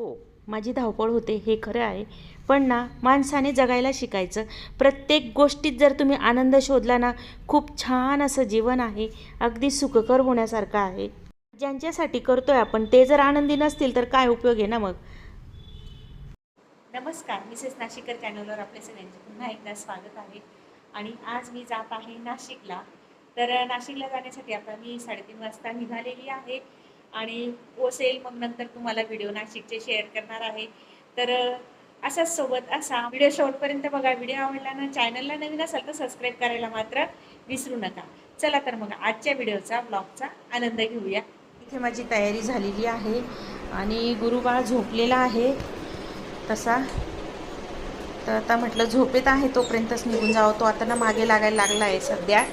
हो माझी धावपळ होते हे खरं आहे. पण ना माणसाने जगायला शिकायचं. प्रत्येक गोष्टीत जर तुम्ही आनंद शोधला ना खूप छान असं जीवन आहे. अगदी सुखकर होण्यासारखं आहे. ज्यांच्यासाठी करतोय आपण ते जर आनंदी नसतील तर काय उपयोग आहे ना मग? नमस्कार मिसेस नाशिकर चॅनलवर आपल्या सगळ्यांचे पुन्हा एकदा स्वागत आहे. आणि आज मी जात आहे नाशिकला. तर नाशिकला जाण्यासाठी आता मी साडेतीन वाजता निघालेली आहे. आणि पोसेल मग नंतर तुम्हाला व्हिडिओ नाशिकचे शेअर करणार आहे. तर असाच सोबत असा व्हिडिओ शेवटपर्यंत बघा. व्हिडिओ आवडला ना चॅनलला नवीन असाल तर सबस्क्राईब करायला मात्र विसरू नका. चला तर मग आजच्या व्हिडिओचा ब्लॉगचा आनंद घेऊया. इथे माझी तयारी झालेली आहे आणि गुरुबाळ झोपलेला आहे. तसा. तर आता म्हटलं झोपेत आहे तोपर्यंतच निघून जावं. तो आता ना मागे लागायला लागला आहे सध्या.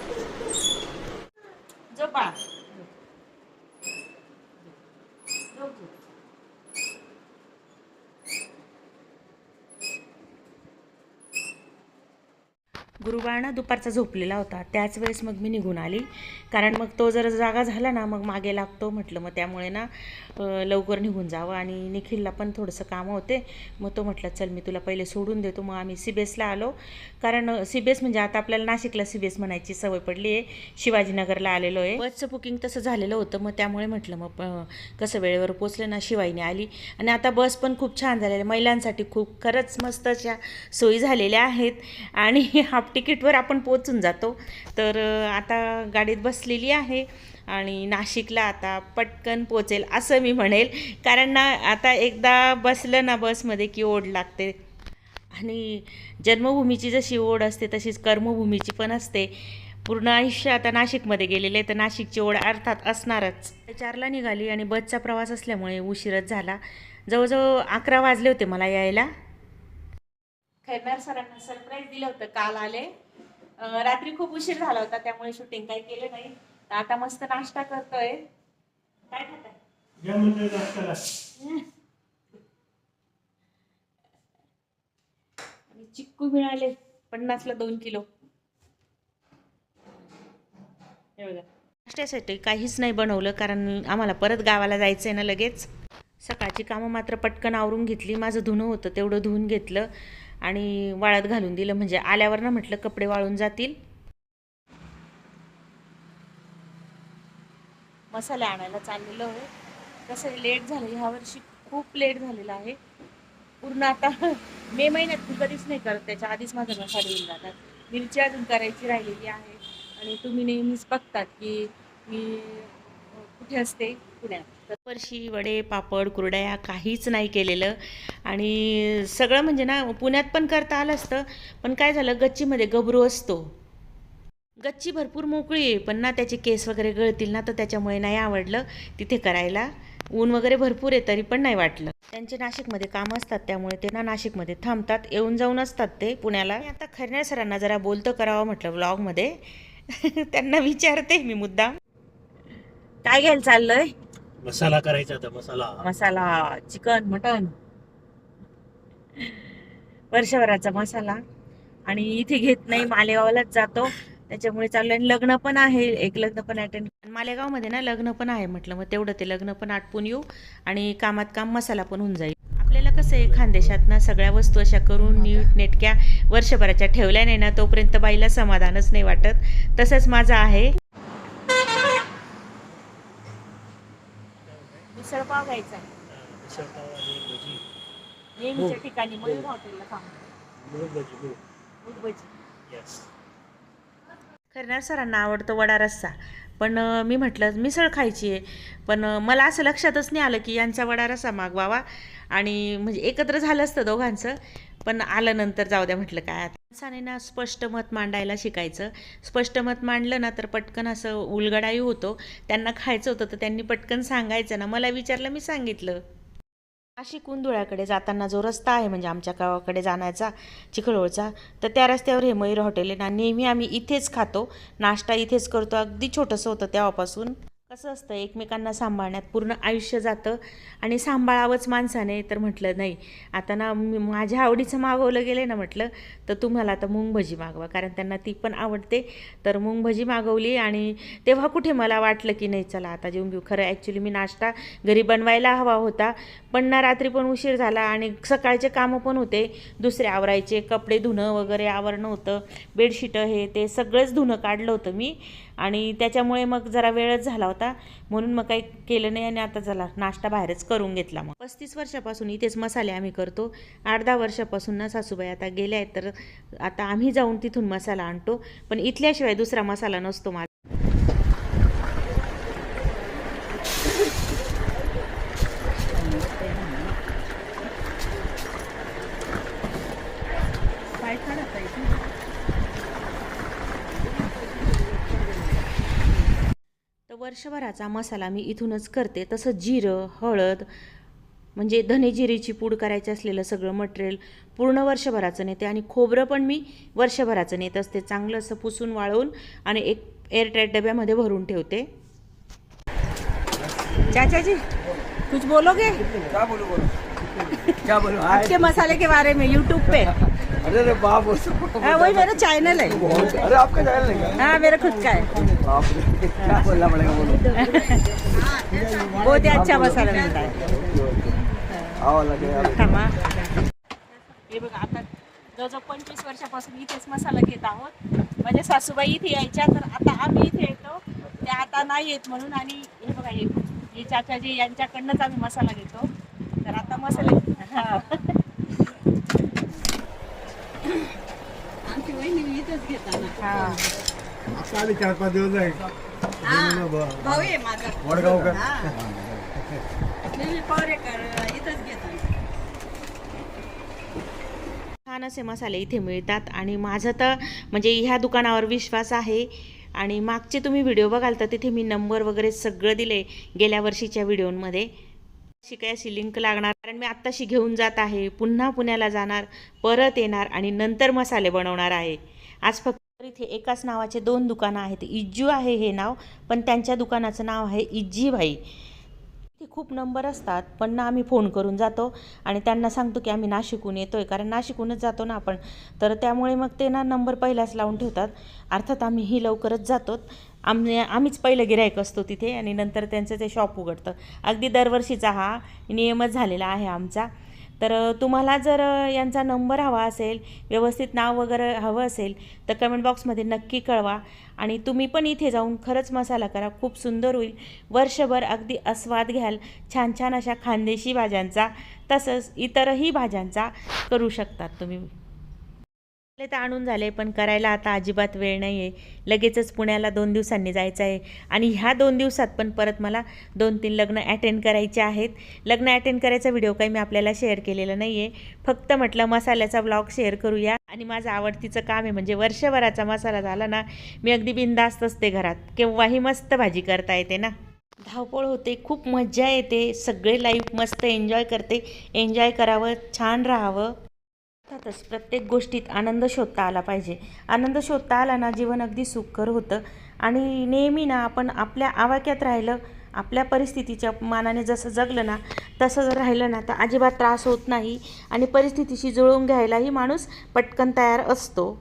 गुरुबाळ ना दुपारचा झोपलेला होता. त्याच वेळेस मग मी निघून आली. कारण मग तो जर जागा झाला ना मग मागे लागतो म्हटलं. मग त्यामुळे ना लवकर निघून जावं. आणि निखिलला पण थोडंसं कामं होते. मग तो म्हटलं चल मी तुला पहिले सोडून देतो. मग आम्ही सीबीएसला आलो. कारण सीबीएस म्हणजे आता आपल्याला नाशिकला सीबीएस म्हणायची सवय पडली आहे. शिवाजीनगरला आलेलो आहे. बसचं बुकिंग तसं झालेलं होतं. मग त्यामुळे म्हटलं मग कसं वेळेवर पोचलं ना शिवाईने आली. आणि आता बस पण खूप छान झालेली आहे. महिलांसाठी खूप खरंच मस्त अशा सोयी झालेल्या आहेत. आणि हाफ तिकीटवर आपण पोचून जातो. तर आता गाडीत बसलेली आहे आणि नाशिकला आता पटकन पोचेल असं मी म्हणेल. कारण ना आता एकदा बसलं ना बसमध्ये की ओढ लागते. आणि जन्मभूमीची जशी ओढ असते तशीच कर्मभूमीची पण असते. पूर्ण आयुष्य आता नाशिकमध्ये गेलेले तर नाशिकची ओढ अर्थात असणारच. चारला निघाली आणि बसचा प्रवास असल्यामुळे उशीरच झाला. जवळजवळ अकरा वाजले होते मला यायला. खैरनार सरांना सरप्राईज दिलं होतं काल आले. रात्री खूप उशीर झाला होता त्यामुळे शूटिंग काही केलं नाही. तर आता मस्त नाश्ता करतोय. काय खाताय चिक्कू मिळाले पन्नासला दोन किलो. हे बघा. नाश्त्यासाठी काहीच नाही बनवलं कारण आम्हाला परत गावाला जायचं आहे ना लगेच. सकाळची कामं मात्र पटकन आवरून घेतली. माझं धुणं होतं तेवढं धुवून घेतलं. आणि वाळत घालून दिलं. म्हणजे आल्यावर ना म्हटलं कपडे वाळून जातील. मसाले आणायला चाललेलो आहे. कसं लेट झालं. ह्या वर्षी खूप लेट झालेलं आहे. पूर्ण आता मे महिन्यात मी कधीच नाही करत. त्याच्या आधीच माझा मसाले येऊन जातात. मिरची अजून करायची राहिलेली आहे. आणि तुम्ही नेहमीच बघतात की मी कुठे असते पुण्यात. तर वर्षी वडे पापड कुरड्या काहीच नाही केलेलं. आणि सगळं म्हणजे ना पुण्यात पण करता आलं असतं पण काय झालं गच्चीमध्ये गबरू असतो. गच्ची भरपूर मोकळी आहे पण ना त्याचे केस वगैरे गळतील ना तर त्याच्यामुळे नाही आवडलं तिथे करायला. ऊन वगैरे भरपूर आहे तरी पण नाही वाटलं. त्यांचे नाशिकमध्ये काम असतात त्यामुळे ते ना नाशिकमध्ये थांबतात येऊन जाऊन असतात ते पुण्याला. आता खरण्या सरांना जरा बोलतं करावं म्हटलं व्लॉगमध्ये त्यांना विचारते मी मुद्दाम. काय घ्यायला चाललंय? मसाला करायचा होता मसाला. मसाला चिकन मटन. वर्षभराचा मसाला. आणि इथे घेत नाही मालेगावलाच जातो. त्याच्यामुळे चालू आणि लग्न पण आहे एक लग्न पण अटेंड मालेगावमध्ये ना लग्न पण आहे म्हटलं मग तेवढं ते लग्न पण आटपून येऊ आणि कामात काम मसाला पण होऊन जाईल. आपल्याला कसं आहे खानदेशात ना सगळ्या वस्तू अशा करून नीट नेटक्या वर्षभराच्या ठेवल्या नाही ना तोपर्यंत बाईला समाधानच नाही वाटत. तसंच माझं आहे. मिसळपाव घ्यायचा मिसळपाव आणि भजी. नेहमीच्या ठिकाणी मयूर हॉटेलला थांबतो मूग भजी मूग मूग भजी. येस खरं सरांना आवडतो वडा रस्सा. पण मी म्हटलं मिसळ खायची आहे. पण मला असं लक्षातच नाही आलं की यांचा वडा रसा मागवावा आणि म्हणजे एकत्र झालं असतं दोघांचं. पण आलं नंतर जाऊ द्या म्हटलं काय. माणसाने ना स्पष्ट मत मांडायला शिकायचं. स्पष्ट मत मांडलं ना तर पटकन असं उलगडाई होतो. त्यांना खायचं होतं तर त्यांनी पटकन सांगायचं ना. मला विचारलं मी सांगितलं. नाशिक कुंदुळ्याकडे जाताना जो रस्ता आहे म्हणजे आमच्या गावाकडे जाण्याचा चिखलोळचा तर त्या रस्त्यावर हे मयूर हॉटेल आहे. ना नेहमी आम्ही इथेच खातो. नाश्ता इथेच करतो. अगदी छोटंसं होतं तेव्हापासून. कसं असतं? एकमेकांना सांभाळण्यात पूर्ण आयुष्य जातं. आणि सांभाळावंच माणसाने तर म्हटलं नाही. आता ना माझ्या आवडीचं मागवलं गेलं ना म्हटलं तर तुम्हाला आता मुंग भजी मागवा. कारण त्यांना ती पण आवडते. तर मुंग भजी मागवली आणि तेव्हा कुठे मला वाटलं की नाही चला आता जेवून घेऊ. खरं ॲक्च्युली मी नाश्ता घरी बनवायला हवा होता. पण ना रात्री पण उशीर झाला आणि सकाळचे कामं पण होते. दुसरे आवरायचे कपडे धुणं वगैरे आवरणं होतं. बेडशीटं हे ते सगळंच धुणं काढलं होतं मी. आणि त्याच्यामुळे मग जरा वेळच झाला होता. म्हणून मग काही केलं नाही आणि आता चला नाश्ता बाहेरच करून घेतला मग. पस्तीस वर्षापासून इथेच मसाले आम्ही करतो. आठ दहा वर्षापासून ना सासूबाई आता गेल्या आहेत तर आता आम्ही जाऊन तिथून मसाला आणतो. पण इथल्याशिवाय दुसरा मसाला नसतो माझा तर वर्षभराचा मसाला मी इथूनच करते. तसं जिरं हळद म्हणजे धने जिरेची पूड करायची असलेलं सगळं मटेरियल पूर्ण वर्षभराचं नेते आणि खोबरं पण मी वर्षभराचं नेत असते. चांगलं असं पुसून वाळवून आणि एक एअरटाईट डब्यामध्ये भरून ठेवते. चाचा जी कुछ बोलोगे? क्या बोलूं बोलो? क्या बोलूं? आपके मसाले के बारे में यूट्यूब पे. अरे अरे बाप हाँ, वही मेरा चैनल है. अरे आपका चैनल क्या? हाँ मेरा खुद का है. बाप रे क्या बोलना पड़ेगा बोलो. बहुत ही अच्छा मसाला मिलता है. आओ लगे हे बघा आता जवळजवळ पंचवीस वर्षापासून इथेच मसाला घेत आहोत. माझ्या सासूबाई इथे यायच्या तर आता आम्ही इथे येतो. त्या आता नाही येत म्हणून आणि हे बघा हे हे चाचाजी यांच्याकडनंच आम्ही मसाला घेतो. तर आता मसाले आले चार पाच दिवस आहे भाऊ आहे माझा. वडगाव का? मी पवरेकर इथंच घेतो. छान असे मसाले इथे मिळतात आणि माझं तर म्हणजे ह्या दुकानावर विश्वास आहे. आणि मागचे तुम्ही व्हिडिओ बघाल तर तिथे मी नंबर वगैरे सगळं दिले गेल्या वर्षीच्या व्हिडिओमध्ये. अशी काय अशी लिंक लागणार? कारण मी आत्ताशी घेऊन जात आहे पुन्हा पुण्याला जाणार परत येणार आणि नंतर मसाले बनवणार आहे. आज फक्त इथे एकाच नावाचे दोन दुकानं आहेत. इज्जू आहे हे नाव पण त्यांच्या दुकानाचं नाव आहे इज्जीभाई ते खूप नंबर असतात पण ना आम्ही फोन करून जातो आणि त्यांना सांगतो की आम्ही नाशिकहून आहे कारण नाशिकहूनच जातो ना आपण. तर त्यामुळे मग ते ना नंबर पहिलाच लावून ठेवतात. अर्थात आम्हीही लवकरच जातो. आम्ही आम्हीच पहिलं गिरायक असतो तिथे आणि नंतर त्यांचं ते शॉप उघडतं. अगदी दरवर्षीचा हा नियमच झालेला आहे आमचा. तर तुम्हाला जर यांचा नंबर हवा असेल व्यवस्थित नाव वगैरे हवं असेल तर कमेंट बॉक्समध्ये नक्की कळवा आणि तुम्ही पण इथे जाऊन खरंच मसाला करा. खूप सुंदर होईल. वर्षभर अगदी आस्वाद घ्याल. छान छान अशा खानदेशी भाज्यांचा तसंच इतरही भाज्यांचा करू शकतात तुम्ही. तर आणून झाले पण करायला आता अजिबात वेळ नाही आहे लगेचच पुण्याला दोन दिवसांनी जायचं आहे आणि ह्या दोन दिवसात पण परत मला दोन तीन लग्न अटेंड करायचे आहेत. लग्न अटेंड करायचा व्हिडिओ काही मी आपल्याला शेअर केलेला नाही आहे फक्त म्हटलं मसाल्याचा ब्लॉग शेअर करूया. आणि माझं आवडतीचं काम आहे म्हणजे वर्षभराचा मसाला झाला ना मी अगदी बिंदास्त असते घरात. केव्हाही मस्त भाजी करता येते ना. धावपळ होते खूप मज्जा येते. सगळे लाईफ मस्त एन्जॉय करते. एन्जॉय करावं छान राहावं. अर्थातच प्रत्येक गोष्टीत आनंद शोधता आला पाहिजे. आनंद शोधता आला ना जीवन अगदी सुखकर होतं. आणि नेहमी ना आपण आपल्या आवाक्यात राहिलं आपल्या परिस्थितीच्या मानाने जसं जगलं ना तसं जर राहिलं ना तर अजिबात त्रास होत नाही. आणि परिस्थितीशी जुळवून घ्यायलाही माणूस पटकन तयार असतो.